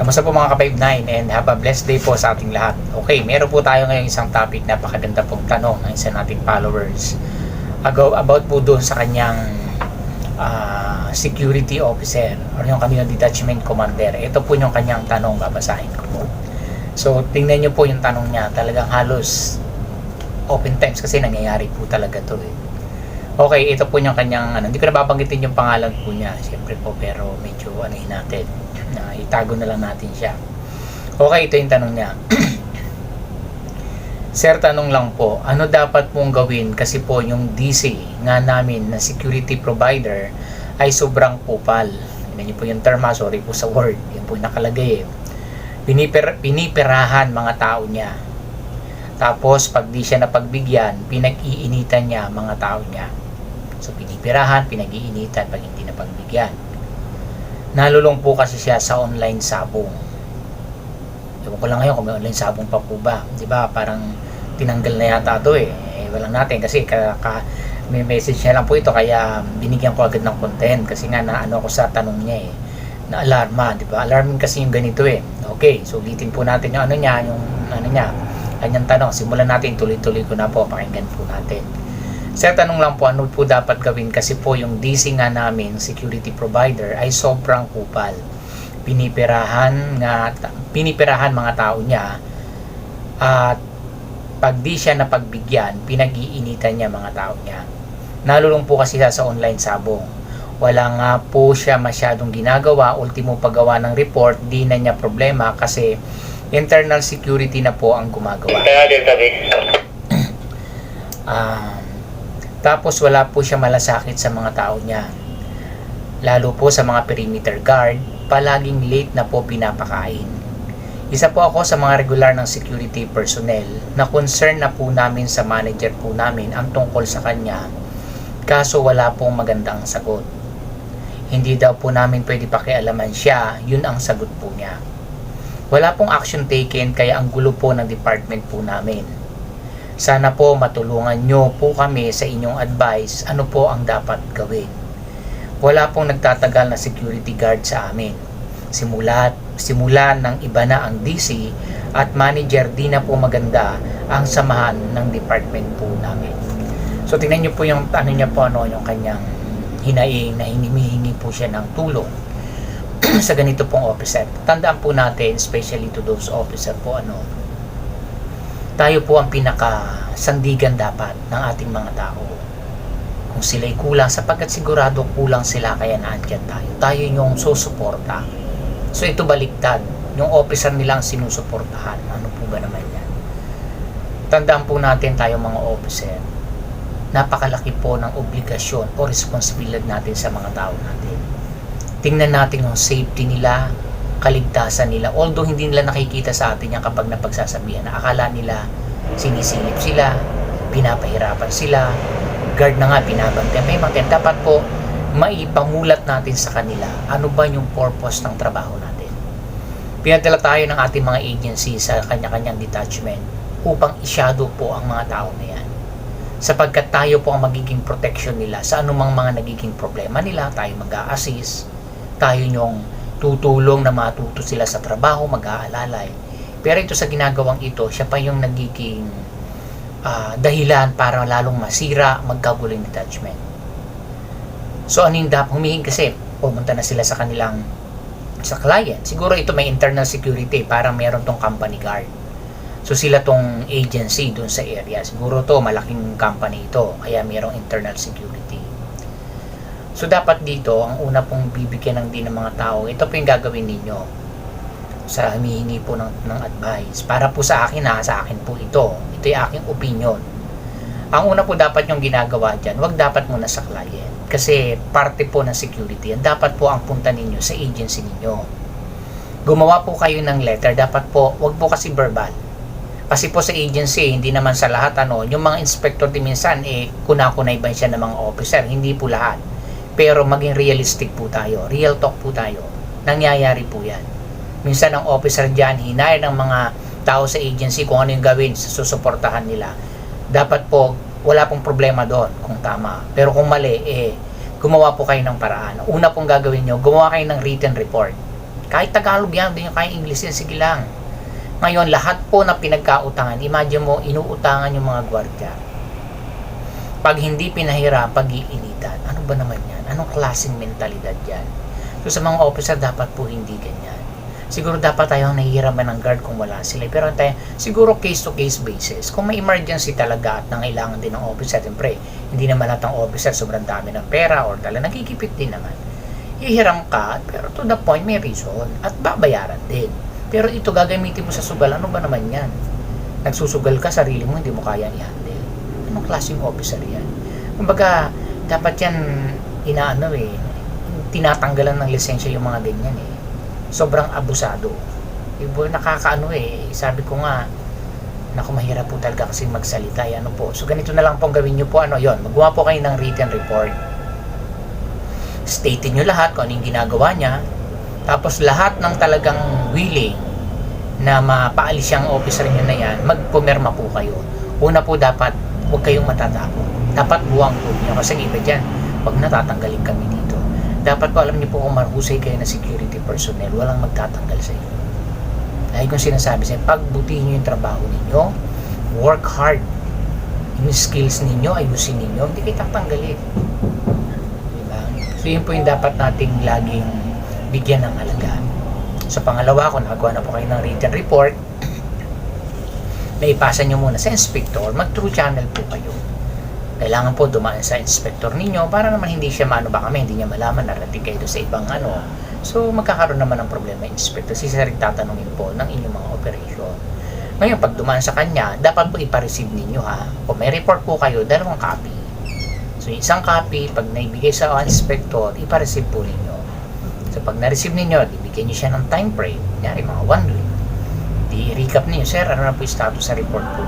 Kamusta po mga ka-59 and have a blessed day po sa ating lahat. Okay, meron po tayo ngayon isang topic, napakaganda pong tanong ng isa nating followers. Ago, about po doon sa kanyang ah, security officer or yung kanyang detachment commander. Ito po yung kanyang tanong, babasahin ko po. So, tingnan nyo po yung tanong niya. Talagang halos open times kasi nangyayari po talaga to eh. Okay, ito po yung kanyang, ano, hindi ko na babanggitin yung pangalan po niya, siyempre po, pero medyo anuhin natin, na itago na lang natin siya. Okay, ito yung tanong niya. Sir, tanong lang po, ano dapat pong gawin kasi po yung DC nga namin na security provider ay sobrang kupal. Yan po yung term ha, sorry po sa word, yan po yung nakalagay eh. Piniper, pinipirahan mga tao niya. Tapos, pag di siya napagbigyan, pinag-iinitan niya mga tao niya. So, pinipirahan, pinag-iinitan pag hindi napagbigyan. Nalulong po kasi siya sa online sabong. Ewan ko lang ngayon kung may online sabong pa po ba. Di ba? Parang tinanggal na yata ito eh. eh walang natin kasi ka, ka, may message niya lang po ito kaya binigyan ko agad ng content kasi nga na ano ko sa tanong niya eh na alarma, di ba? Alarming kasi yung ganito eh. Okay, so ulitin po natin yung ano niya, yung ano niya, kanyang tanong. Simulan natin, tuloy-tuloy ko na po, pakinggan po natin. Sir, tanong lang po, ano po dapat gawin? Kasi po yung DC nga namin, security provider, ay sobrang kupal. Pinipirahan, nga, pinipirahan mga tao niya at pag di siya napagbigyan, pinag-iinitan niya mga tao niya. Nalulong po kasi siya sa online sabong. Wala nga po siya masyadong ginagawa, ultimo paggawa ng report, di na niya problema kasi internal security na po ang gumagawa. Kaya din sabi, Um, tapos wala po siya malasakit sa mga tao niya. Lalo po sa mga perimeter guard, palaging late na po pinapakain. Isa po ako sa mga regular ng security personnel na concern na po namin sa manager po namin ang tungkol sa kanya kaso wala pong magandang sagot. Hindi daw po namin pwede pakialaman siya, yun ang sagot po niya. Wala pong action taken kaya ang gulo po ng department po namin. Sana po matulungan nyo po kami sa inyong advice ano po ang dapat gawin. Wala pong nagtatagal na security guard sa amin. Simula, simula ng iba na ang DC at manager di na po maganda ang samahan ng department po namin. So tingnan nyo po yung ano niya po ano yung kanyang hinaing na hinihingi po siya ng tulong sa ganito pong officer. Tandaan po natin, especially to those officer po ano, tayo po ang pinaka sandigan dapat ng ating mga tao. Kung sila'y kulang, sapagkat sigurado kulang sila kaya naandyan tayo. Tayo yung susuporta. So ito baliktad. Yung officer nilang sinusuportahan. Ano po ba naman yan? Tandaan po natin tayo mga officer. Napakalaki po ng obligasyon o responsibilidad natin sa mga tao natin. Tingnan natin yung safety nila, kaligtasan nila. Although hindi nila nakikita sa atin yan kapag napagsasabihan na akala nila sinisilip sila, pinapahirapan sila, guard na nga binabantayan. May mga dapat po maipamulat natin sa kanila ano ba yung purpose ng trabaho natin. Pinadala tayo ng ating mga agency sa kanya-kanyang detachment upang isyado po ang mga tao na yan. Sapagkat tayo po ang magiging protection nila sa anumang mga nagiging problema nila, tayo mag-a-assist, tayo yung tutulong na matuto sila sa trabaho, mag-aalalay. Pero ito sa ginagawang ito, siya pa yung nagiging ah, dahilan para lalong masira, magkagulo yung detachment. So ano yung dapat humihingi kasi pumunta na sila sa kanilang sa client. Siguro ito may internal security parang meron tong company guard. So sila tong agency dun sa area. Siguro to malaking company ito kaya merong internal security. So dapat dito ang una pong bibigyan ng din ng mga tao, ito po yung gagawin ninyo sa humihingi po ng, ng advice. Para po sa akin ha, sa akin po ito. Ito yung aking opinion. Ang una po dapat yung ginagawa dyan, wag dapat muna sa client. Kasi parte po ng security yan. Dapat po ang punta ninyo sa agency ninyo. Gumawa po kayo ng letter. Dapat po, wag po kasi verbal. Kasi po sa agency, hindi naman sa lahat ano, yung mga inspector di minsan, eh, kunakunay ba siya ng mga officer? Hindi po lahat. Pero maging realistic po tayo. Real talk po tayo. Nangyayari po yan. Minsan ang officer dyan, hinayar ng mga tao sa agency kung ano yung gawin sa susuportahan nila. Dapat po, wala pong problema doon kung tama. Pero kung mali, eh, gumawa po kayo ng paraan. Una pong gagawin nyo, gumawa kayo ng written report. Kahit Tagalog yan, hindi nyo kaya English yan, sige lang. Ngayon, lahat po na pinagkautangan, imagine mo, inuutangan yung mga gwardiya. Pag hindi pinahiram, pag-iinitan, ano ba naman yan? Anong klaseng mentalidad yan? So sa mga officer, dapat po hindi ganyan. Siguro dapat tayo nahihiraman ng guard kung wala sila. Pero tayo, siguro case to case basis. Kung may emergency talaga at nangailangan din ng officer, siyempre, hindi naman lahat ng officer sobrang dami ng pera or talaga nakikipit din naman. Ihiram ka, pero to the point, may reason. At babayaran din. Pero ito gagamitin mo sa sugal, ano ba naman yan? Nagsusugal ka, sarili mo, hindi mo kaya i-handle. Anong klaseng officer yan? Kumbaga, dapat yan, inaano eh, tinatanggalan ng lisensya yung mga ganyan eh. Sobrang abusado. Ibo, nakakaano eh, sabi ko nga, naku mahirap po talaga kasi magsalita, eh, ano po. So ganito na lang pong gawin nyo po, ano yon magawa po kayo ng written report. State nyo lahat kung ano yung ginagawa niya, tapos lahat ng talagang willing na mapaalis yung officer nyo na yan, magpumirma po kayo. Una po dapat, huwag kayong matatakot. Dapat buwang po nyo. Kasi iba dyan, pag natatanggalin kami dito, dapat po alam niyo po kung marhusay kayo na security personnel, walang magtatanggal sa inyo. Lagi kong sinasabi sa inyo, pagbutihin nyo yung trabaho ninyo, work hard. Yung skills ninyo, ayusin ninyo, hindi kayo tatanggalin. Diba? So yun po yung dapat nating laging bigyan ng halaga. Sa pangalawa, kung nagawa na po kayo ng written report, may ipasa nyo muna sa inspector, mag-true channel po kayo. Kailangan po dumaan sa inspector ninyo para naman hindi siya maano ba kami, hindi niya malaman narating kayo sa ibang ano. So magkakaroon naman ng problema yung inspector. Si sir tatanungin po ng inyong mga operation. Ngayon, pag dumaan sa kanya, dapat po ipareceive ninyo ha. Kung may report po kayo, dalawang copy. So isang copy, pag naibigay sa inspector, ipareceive po ninyo. So pag na-receive ninyo, ibigay niyo siya ng time frame. Nyari mga one week. Di recap ninyo, sir, ano na po yung status sa report po.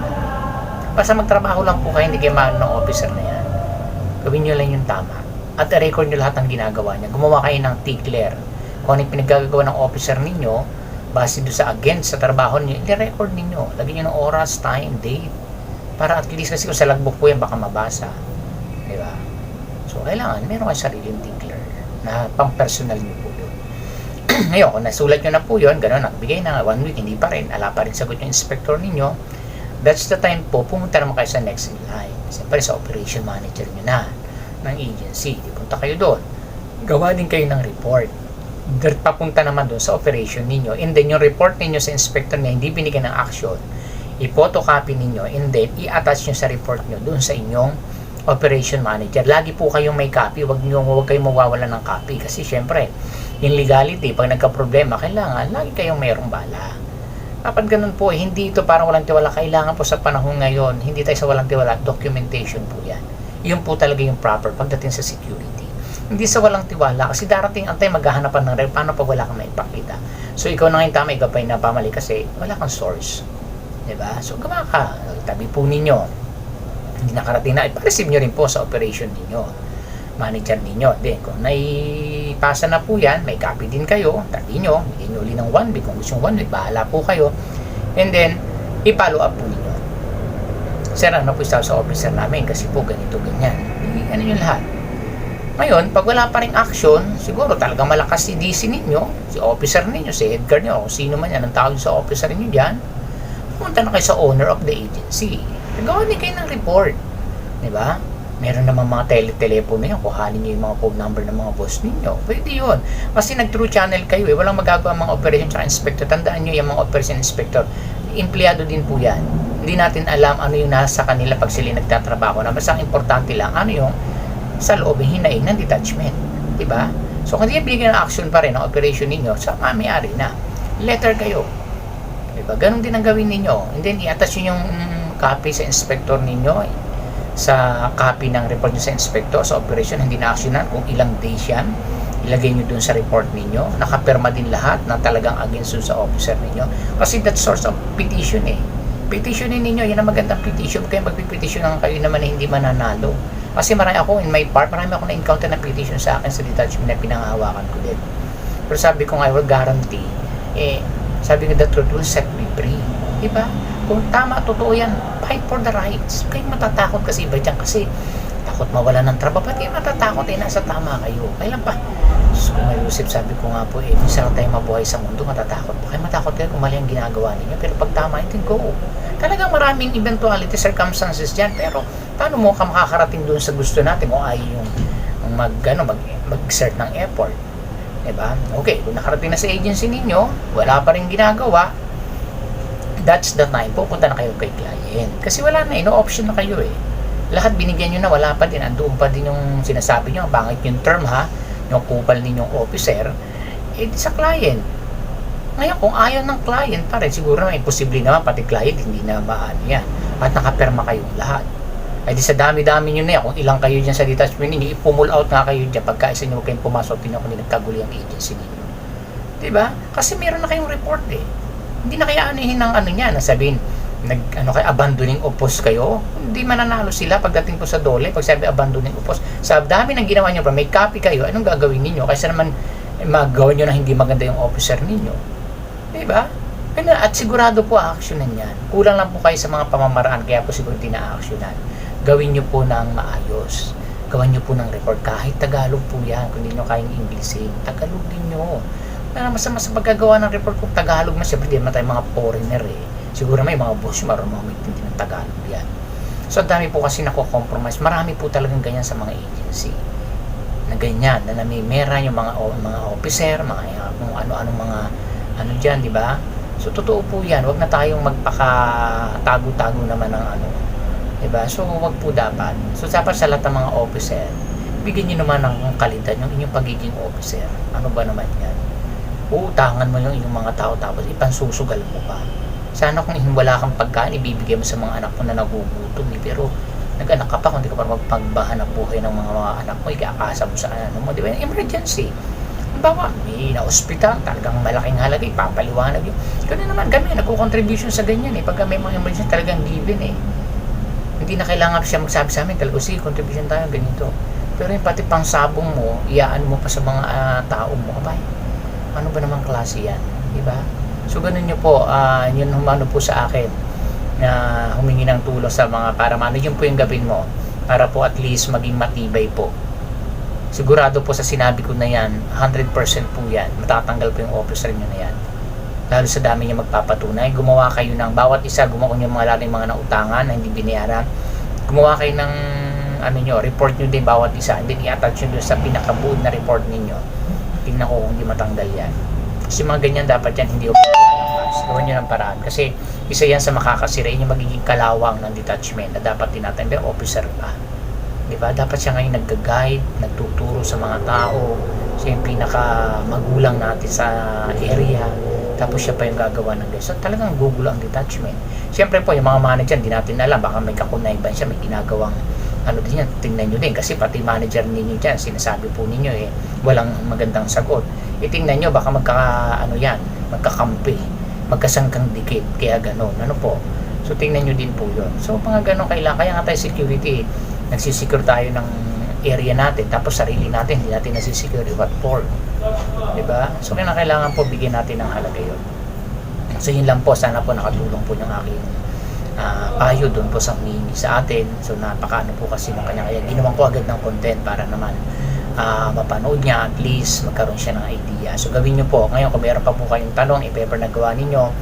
Basta magtrabaho lang po kayo, hindi kayo mahal ng officer na yan. Gawin nyo lang yung tama. At i-record nyo lahat ng ginagawa niya. Gumawa kayo ng T-clear. Kung ano yung pinaggagawa ng officer ninyo, base doon sa against sa trabaho niyo, i-record ninyo. Lagyan nyo ng oras, time, date. Para at least kasi kung sa logbook po yan, baka mabasa. Di ba? So, kailangan, meron kayo sariling T-clear na pang-personal niyo po. Ngayon, kung nasulat nyo na po yun, gano'n, nagbigay na one week, hindi pa rin, ala pa rin sagot yung inspector ninyo, that's the time po, pumunta naman kayo sa next in line. Siyempre, sa operation manager nyo na ng agency. Di kayo doon. Gawa din kayo ng report. Papunta naman doon sa operation ninyo. And then, yung report ninyo sa inspector na hindi binigyan ng action, i-photocopy ninyo and then i-attach nyo sa report nyo doon sa inyong operation manager. Lagi po kayong may copy. Huwag nyo, huwag kayong mawawala ng copy. Kasi syempre, in legality, pag nagka-problema, kailangan lagi kayong mayroong bala. Dapat ganun po, eh, hindi ito parang walang tiwala. Kailangan po sa panahon ngayon, hindi tayo sa walang tiwala, documentation po yan. Yun po talaga yung proper pagdating sa security. Hindi sa walang tiwala, kasi darating ang time maghahanapan ng rep, paano pag wala kang maipakita. So ikaw na ngayon tama, ikaw pa yung napamali kasi wala kang source. 'Di ba? So gumawa ka, tabi po ninyo. Hindi nakarating na, ipa-receive nyo rin po sa operation ninyo manager ninyo. Then, kung naipasa na po yan, may copy din kayo, tabi nyo, bigyan nyo uli ng one week. Kung gusto one week, bahala po kayo. And then, i-follow up po ninyo. Sir, ano po sa officer namin? Kasi po, ganito, ganyan. Ano yung lahat? Ngayon, pag wala pa rin action, siguro talagang malakas si DC ninyo, si officer ninyo, si guard nyo, kung sino man yan ang tawag sa officer ninyo dyan, pumunta na kayo sa owner of the agency. Nagawa din kayo ng report. Di ba? Meron naman mga tele-telepono yan, kuhanin nyo yung mga phone number ng mga boss ninyo. Pwede yun. Kasi nag-true channel kayo eh. Walang magagawa mga operation sa inspector. Tandaan nyo yung mga operation inspector. Empleyado din po yan. Hindi natin alam ano yung nasa kanila pag sila nagtatrabaho na. Basta importante lang, ano yung sa loob, hinaing ng detachment. Diba? So, kung hindi bigyan ng action pa rin ang operation ninyo, sa mamayari na. Letter kayo. Diba? Ganon din ang gawin ninyo. And then, i-attach nyo yung mm, copy sa inspector ninyo sa copy ng report nyo sa inspector sa operation hindi na actionan kung ilang days yan. Ilagay nyo dun sa report ninyo. Nakapirma din lahat na talagang against sa officer ninyo. Kasi that source of petition eh. Petitionin ninyo yan ang magandang petition. Kaya magpipetition lang kayo naman na hindi mananalo. Kasi marami ako in my part marami ako na-encounter na petition sa akin sa detachment na pinangahawakan ko din. Pero sabi ko nga I will guarantee. Eh sabi nga the truth will set me free. Di ba kung tama, totoo yan, fight for the rights. Huwag kayong matatakot kasi iba dyan kasi takot mawala ng trabaho. Kayo matatakot eh, nasa tama kayo. Kailan pa? So, nga Yusef, sabi ko nga po, eh, minsan tayo mabuhay sa mundo, matatakot pa kayo. Matakot kayo kung mali ang ginagawa ninyo. Pero pag tama, ito go. Talagang maraming eventuality, circumstances dyan. Pero paano mo ka makakarating doon sa gusto natin kung ay yung yung mag, ano, mag, mag-exert ng effort? Diba? Okay, kung nakarating na sa agency ninyo, wala pa rin ginagawa, that's the time, pupunta na kayo kay client. Kasi wala na, eh, no option na kayo eh. Lahat binigyan nyo na, wala pa din, andoon pa din yung sinasabi nyo, bangit yung term ha, yung kupal ninyong officer, eh sa client. Ngayon, kung ayaw ng client pa rin, siguro naman, imposible naman, pati client, hindi na maano yan. At nakaperma kayong lahat. Ay di sa dami-dami nyo na yan, kung ilang kayo dyan sa detachment ninyo, ipumul out nga kayo dyan, pagka isa nyo kayong pumasok, tingnan kung nagkaguli ang agency ninyo. Diba? Kasi meron na kayong report eh. Hindi na kaya anuhin ng ano niya, na sabihin, nag, ano kayo, abandoning opos kayo, hindi mananalo sila pagdating po sa dole, pag sabi abandoning opos. Sa dami ng ginawa nyo, may copy kayo, anong gagawin ninyo? Kaysa naman, eh, magawa nyo na hindi maganda yung officer ninyo. Diba? Ano, at sigurado po aaksyonan yan. Kulang lang po kayo sa mga pamamaraan, kaya po siguro hindi na-aaksyonan. Gawin nyo po ng maayos. Gawan nyo po ng report. Kahit Tagalog po yan, kung hindi nyo kayang Inglesin, Tagalogin nyo. Wala masama sa pagkagawa ng report kung Tagalog na, siyempre di tayo mga foreigner eh. Siguro may mga boss marunong mga magtindi ng Tagalog yan. So, dami po kasi nako-compromise. Marami po talagang ganyan sa mga agency. Na ganyan, na namimera yung mga mga officer, mga uh, kung ano-ano mga ano diyan, di ba? So, totoo po yan. Huwag na tayong magpaka-tago-tago naman ng ano. Di ba? So, huwag po dapat. So, dapat sa lahat ng mga officer, bigyan nyo naman ng kalidad yung inyong pagiging officer. Ano ba naman yan? Uutangan mo yung inyong mga tao tapos ipansusugal mo pa. Sana kung wala kang pagkain, ibibigay mo sa mga anak mo na nagugutom. Eh. Pero nag-anak ka pa, kung di ka pa magpagbahan ng buhay ng mga, mga anak mo, ikakasa mo sa ano mo. Di ba? Emergency. Halimbawa, may na-hospital, talagang malaking halaga, ipapaliwanag yun. Ganun naman, kami, nagko-contribution sa ganyan eh. Pagka may mga emergency, talagang given eh. Hindi na kailangan siya magsabi sa amin, talaga, sige, contribution tayo, ganito. Pero yung pati pang sabong mo, iyaan mo pa sa mga ah, tao mo, abay, ano ba namang klase yan? Di ba? So, ganun nyo po, ah, yun humano po sa akin na humingi ng tulong sa mga para mano, yun po yung gawin mo para po at least maging matibay po. Sigurado po sa sinabi ko na yan, 100% po yan, matatanggal po yung officer nyo na yan. Lalo sa dami niya magpapatunay, gumawa kayo ng, bawat isa, gumawa nyo mga laking mga nautangan na hindi binayaran, gumawa kayo ng ano nyo, report nyo din bawat isa, and then i-attach nyo sa pinakabuod na report ninyo. Tingnan ko kung hindi matanggal yan. Kasi mga ganyan dapat yan, hindi ko pinalakas. Gawin nyo ng paraan. Kasi isa yan sa makakasira, yun yung magiging kalawang ng detachment na dapat tinatay. Officer pa. Di ba? Dapat siya ngayon nag-guide, nagtuturo sa mga tao. Siya yung pinaka magulang natin sa area. Tapos siya pa yung gagawa ng guys. So talagang gugulo ang detachment. Siyempre po, yung mga manager, hindi natin alam. Baka may kakunayban siya, may ginagawang ano din yan, tingnan nyo din. Kasi pati manager ninyo dyan, sinasabi po ninyo eh, walang magandang sagot. Itingnan nyo, baka magka, ano yan, magkakampi, magkasangkang dikit, kaya ganon, ano po. So, tingnan nyo din po yun. So, mga ganon kailangan, kaya nga tayo security, nagsisecure tayo ng area natin, tapos sarili natin, hindi natin nasisecure, what for? Diba? So, kailangan po bigyan natin ng halaga yun. So, yun lang po, sana po nakatulong po yung aking uh, payo doon po sa humingi sa atin. So napakaano po kasi ng kanya. Kaya ginawan ko agad ng content para naman uh, mapanood niya at least magkaroon siya ng idea. So gawin niyo po. Ngayon kung meron pa po kayong tanong, i-paper na gawa ninyo,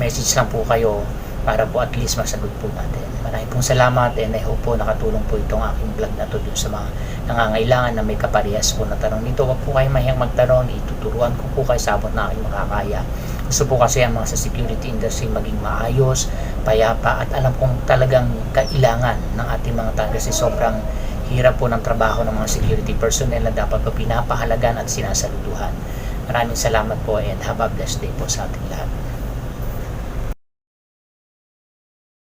message lang po kayo para po at least masagot po natin. Maraming pong salamat and I hope po nakatulong po itong aking vlog na to dun sa mga nangangailangan na may kaparehas po na tanong nito. Huwag po kayo mahiyang magtanong, ituturuan ko po kayo sabot na aking makakaya. Gusto po kasi ang mga sa security industry maging maayos, payapa at alam kong talagang kailangan ng ating mga tao kasi sobrang hirap po ng trabaho ng mga security personnel na dapat po pinapahalagan at sinasaluduhan. Maraming salamat po and have a blessed day po sa ating lahat.